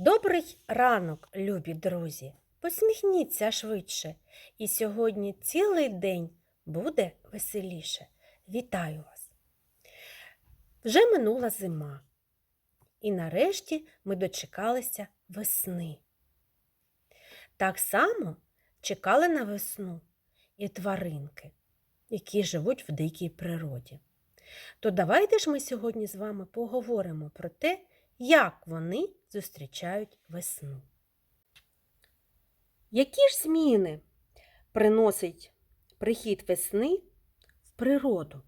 Добрий ранок, любі друзі! Посміхніться швидше, і сьогодні цілий день буде веселіше. Вітаю вас! Вже минула зима, і нарешті ми дочекалися весни. Так само чекали на весну і тваринки, які живуть в дикій природі. То давайте ж ми сьогодні з вами поговоримо про те, як вони зустрічають весну. Які ж зміни приносить прихід весни в природу?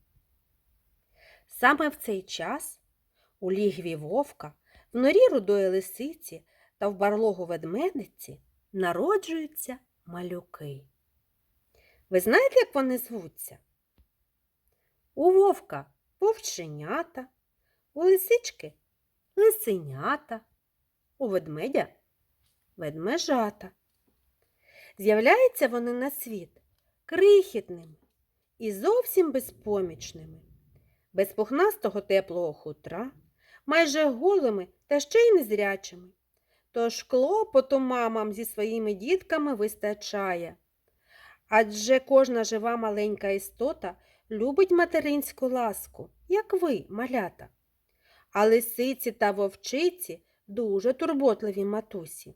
Саме в цей час у лігві вовка, в норі рудої лисиці та в барлогу ведмедиці народжуються малюки. Ви знаєте, як вони звуться? У вовка вовченята, у лисички лисенята, у ведмедя ведмежата. З'являються вони на світ крихітними і зовсім безпомічними, без пухнастого теплого хутра, майже голими та ще й незрячими. Тож клопоту мамам зі своїми дітками вистачає. Адже кожна жива маленька істота любить материнську ласку, як ви, малята. А лисиці та вовчиці дуже турботливі матусі.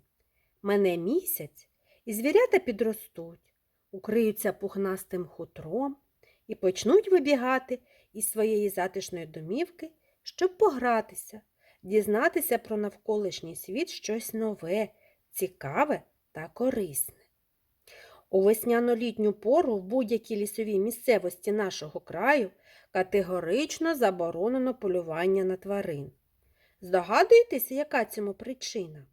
Мене місяць, і звірята підростуть, укриються пухнастим хутром і почнуть вибігати із своєї затишної домівки, щоб погратися, дізнатися про навколишній світ щось нове, цікаве та корисне. У весняно-літню пору в будь-якій лісовій місцевості нашого краю категорично заборонено полювання на тварин. Здогадуєтеся, яка цьому причина?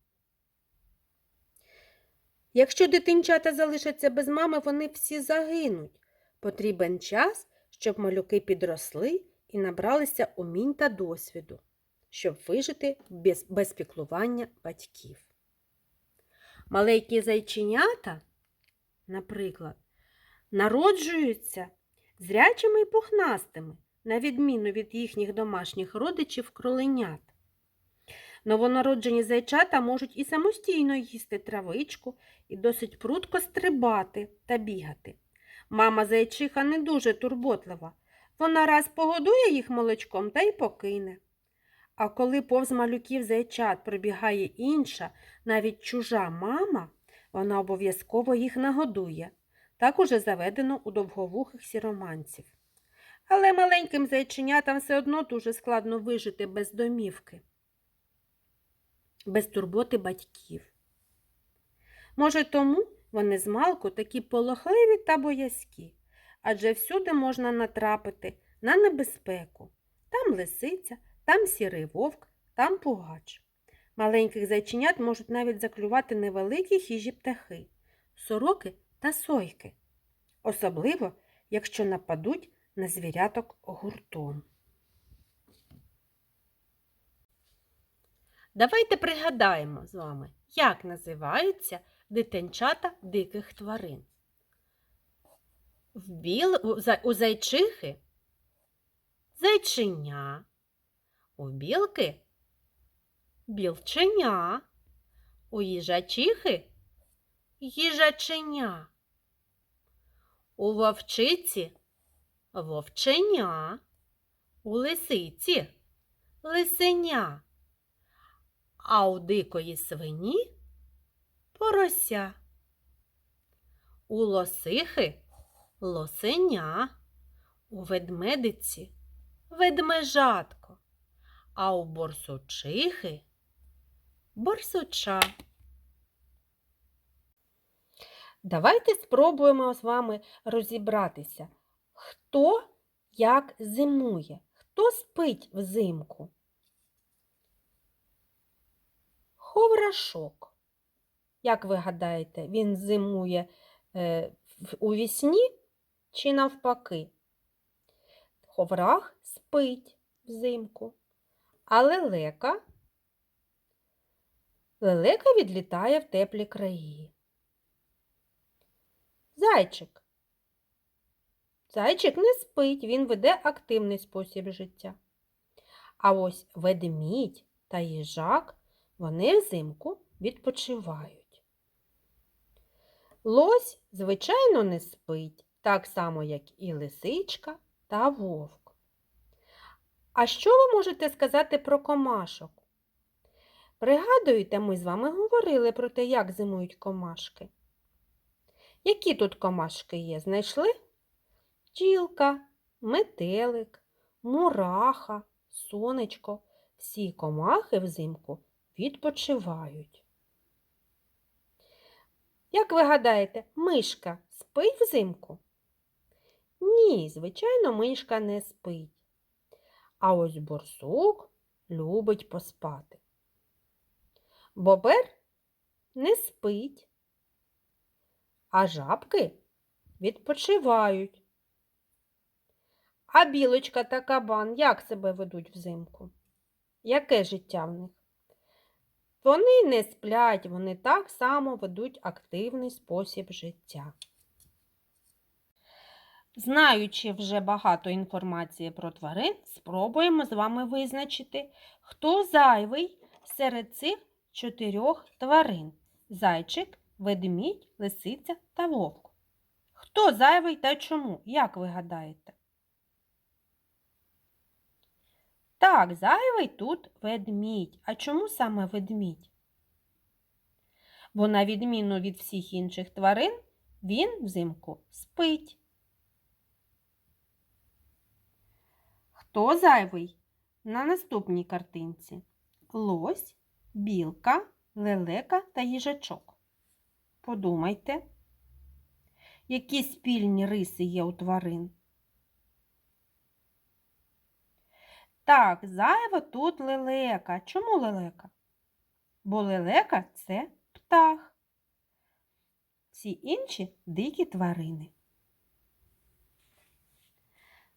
Якщо дитинчата залишаться без мами, вони всі загинуть. Потрібен час, щоб малюки підросли і набралися умінь та досвіду, щоб вижити без, без піклування батьків. Маленькі зайченята, наприклад, народжуються зрячими і пухнастими, на відміну від їхніх домашніх родичів кроленят. Новонароджені зайчата можуть і самостійно їсти травичку, і досить прудко стрибати та бігати. Мама зайчиха не дуже турботлива. Вона раз погодує їх молочком та й покине. А коли повз малюків зайчат пробігає інша, навіть чужа мама, вона обов'язково їх нагодує. Так уже заведено у довговухих сіроманців. Але маленьким зайченятам все одно дуже складно вижити без домівки, без турботи батьків. Може, тому вони змалку такі полохливі та боязкі, адже всюди можна натрапити на небезпеку. Там лисиця, там сірий вовк, там пугач. Маленьких зайченят можуть навіть заклювати невеликі хижі птахи, сороки та сойки, особливо, якщо нападуть на звіряток гуртом. Давайте пригадаємо з вами, як називаються дитинчата диких тварин. В біл... у зайчихи зайчиня, у білки білченя, у їжачихи їжаченя, у вовчиці вовченя, у лисиці лисеня, а у дикої свині порося. У лосихи лосеня, у ведмедиці ведмежатко, а у борсучихи борсуча. Давайте спробуємо з вами розібратися, хто як зимує, хто спить взимку. Ховрашок. Як ви гадаєте, він зимує е, у вісні чи навпаки? Ховрах спить взимку, а лелека, лелека відлітає в теплі краї. Зайчик. Зайчик не спить, він веде активний спосіб життя. А ось ведмідь та їжак Вони взимку відпочивають. Лось, звичайно, не спить, так само, як і лисичка та вовк. А що ви можете сказати про комашок? Пригадуєте, ми з вами говорили про те, як зимують комашки. Які тут комашки є? Знайшли? Бджілка, метелик, мураха, сонечко. Всі комахи взимку відпочивають. Як ви гадаєте, мишка спить взимку? Ні, звичайно, мишка не спить. А ось борсук любить поспати. Бобер не спить, а жабки відпочивають. А білочка та кабан як себе ведуть взимку? Яке життя в них? Вони не сплять, вони так само ведуть активний спосіб життя. Знаючи вже багато інформації про тварин, спробуємо з вами визначити, хто зайвий серед цих чотирьох тварин зайчик, ведмідь, лисиця та вовк. Хто зайвий та чому? Як ви гадаєте? Так, зайвий тут ведмідь. А чому саме ведмідь? Бо на відміну від всіх інших тварин, він взимку спить. Хто зайвий? На наступній картинці лось, білка, лелека та їжачок. Подумайте, які спільні риси є у тварин. Так, зайва тут лелека. Чому лелека? Бо лелека це птах. Всі інші дикі тварини.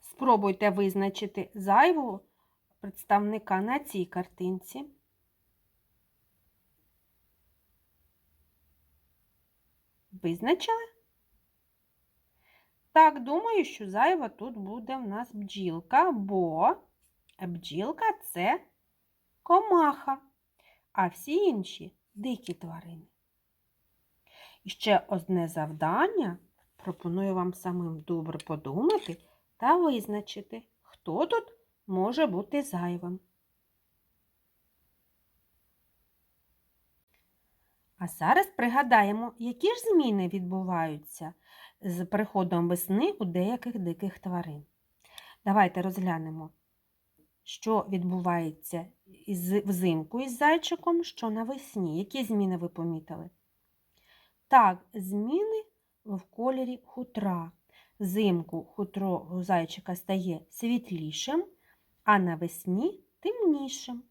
Спробуйте визначити зайвого представника на цій картинці. Визначили? Так, думаю, що зайва тут буде в нас бджілка, бо бджілка це комаха, а всі інші дикі тварини. І ще одне завдання пропоную вам самим добре подумати та визначити, хто тут може бути зайвим. А зараз пригадаємо, які ж зміни відбуваються з приходом весни у деяких диких тварин. Давайте розглянемо, що відбувається взимку із зайчиком, що навесні. Які зміни ви помітили? Так, зміни в кольорі хутра. Взимку хутро у зайчика стає світлішим, а навесні темнішим.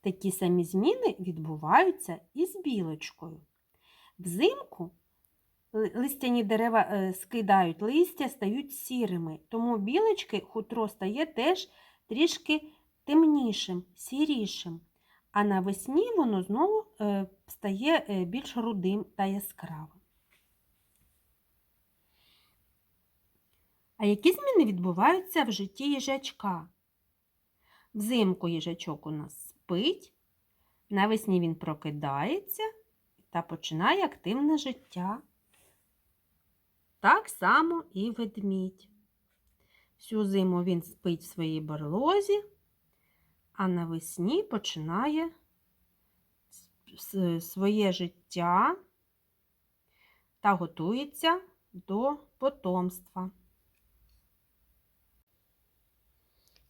Такі самі зміни відбуваються і з білочкою. Взимку листяні дерева е, скидають листя, стають сірими, тому білочки хутро стає теж трішки темнішим, сірішим, а навесні воно знову е, стає е, більш рудим та яскравим. А які зміни відбуваються в житті їжачка? Взимку їжачок у нас спить, навесні він прокидається та починає активне життя. Так само і ведмідь. Всю зиму він спить в своїй берлозі, а навесні починає своє життя та готується до потомства.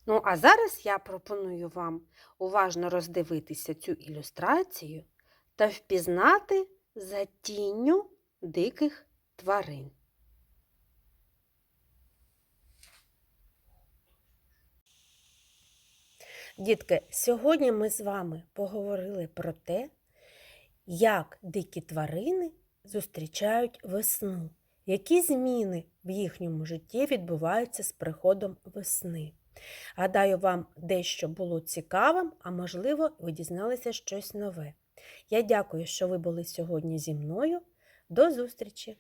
Ну, а зараз я пропоную вам уважно роздивитися цю ілюстрацію та впізнати за тінню диких тварин. Дітки, сьогодні ми з вами поговорили про те, як дикі тварини зустрічають весну, які зміни в їхньому житті відбуваються з приходом весни. Гадаю, вам дещо було цікавим, а можливо, ви дізналися щось нове. Я дякую, що ви були сьогодні зі мною. До зустрічі!